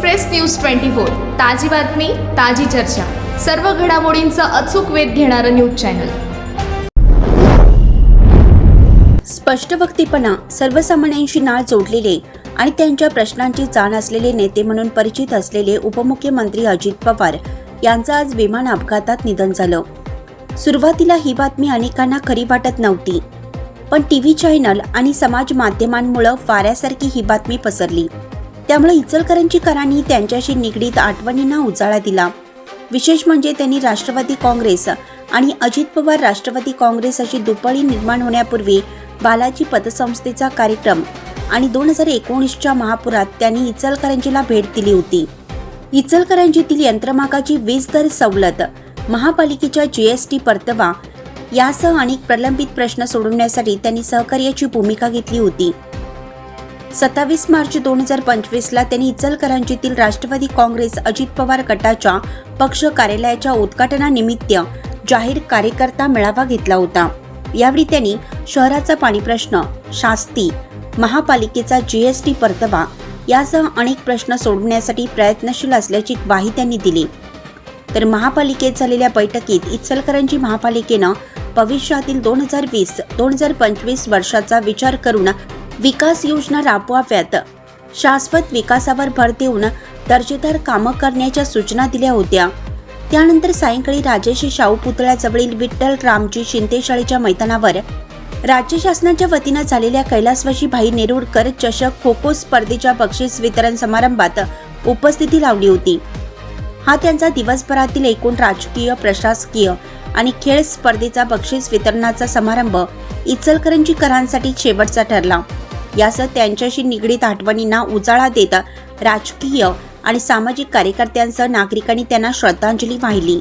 Express news twenty four ताजी बातमी ताजी चर्चा. सर्व घडामोडींचा अचूक वेध घेणारं न्यूज चॅनल. स्पष्ट वक्तीपणा सर्वसामान्यांशी नाळ जोडलेले आणि त्यांच्या प्रश्नांची जाण असलेले नेते म्हणून परिचित असलेले उपमुख्यमंत्री अजित पवार यांचं आज विमान अपघातात निधन झालं. सुरुवातीला ही बातमी अनेकांना खरी वाटत नव्हती पण टी व्ही चॅनल आणि समाज माध्यमांमुळं वाऱ्यासारखी ही बातमी पसरली. त्यामुळे इचलकरंजीकरांनी त्यांच्याशी निगडीत आठवणींना उजाळा दिला. विशेष म्हणजे त्यांनी राष्ट्रवादी काँग्रेस आणि अजित पवार राष्ट्रवादी काँग्रेस अशी दुपळी निर्माण होण्यापूर्वी बालाजी पतसंस्थेचा कार्यक्रम आणि दोन हजार एकोणीसच्या महापुरात त्यांनी इचलकरंजीला भेट दिली होती. इचलकरंजीतील यंत्रमागाची वीज दर सवलत महापालिकेच्या जीएसटी परतवा यासह अनेक प्रलंबित प्रश्न सोडवण्यासाठी त्यांनी सहकार्याची भूमिका घेतली होती. सत्तावीस मार्च दोन हजार पंचवीसला त्यांनी इचलकरंजीतील राष्ट्रवादी काँग्रेस अजित पवार गटाच्या पक्ष कार्यालयाच्या उद्घाटनानिमित्त जाहीर कार्यकर्ता मेळावा घेतला होता. यावेळी त्यांनी शहराचा पाणी प्रश्न शास्ती महापालिकेचा जीएसटी परतवा यासह अनेक प्रश्न सोडवण्यासाठी प्रयत्नशील असल्याची ग्वाही त्यांनी दिली. तर महापालिकेत झालेल्या बैठकीत इचलकरंजी महापालिकेनं भविष्यातील दोन हजार वीस दोन हजार पंचवीस वर्षाचा विचार करून विकास योजना राबवाव्यात. शाश्वत विकासावर भर देऊन दर्जेदार कामं करण्याच्या सूचना दिल्या होत्या. त्यानंतर सायंकाळी राजेशी शाहू पुतळ्याजवळील विठ्ठल रामजी शिंदे शाळेच्या मैदानावर राज्य शासनाच्या वतीनं झालेल्या कैलासवाशी भाई नेरुरकर चषक खो खो स्पर्धेच्या बक्षीस वितरण समारंभात उपस्थिती लावली होती. हा त्यांचा दिवसभरातील एकूण राजकीय प्रशासकीय आणि खेळ स्पर्धेचा बक्षीस वितरणाचा समारंभ इचलकरंजीकरांसाठी शेवटचा ठरला. यासह त्यांच्याशी निगडीत आठवणींना उजाळा देत राजकीय आणि सामाजिक कार्यकर्त्यांसह नागरिकांनी त्यांना श्रद्धांजली वाहिली.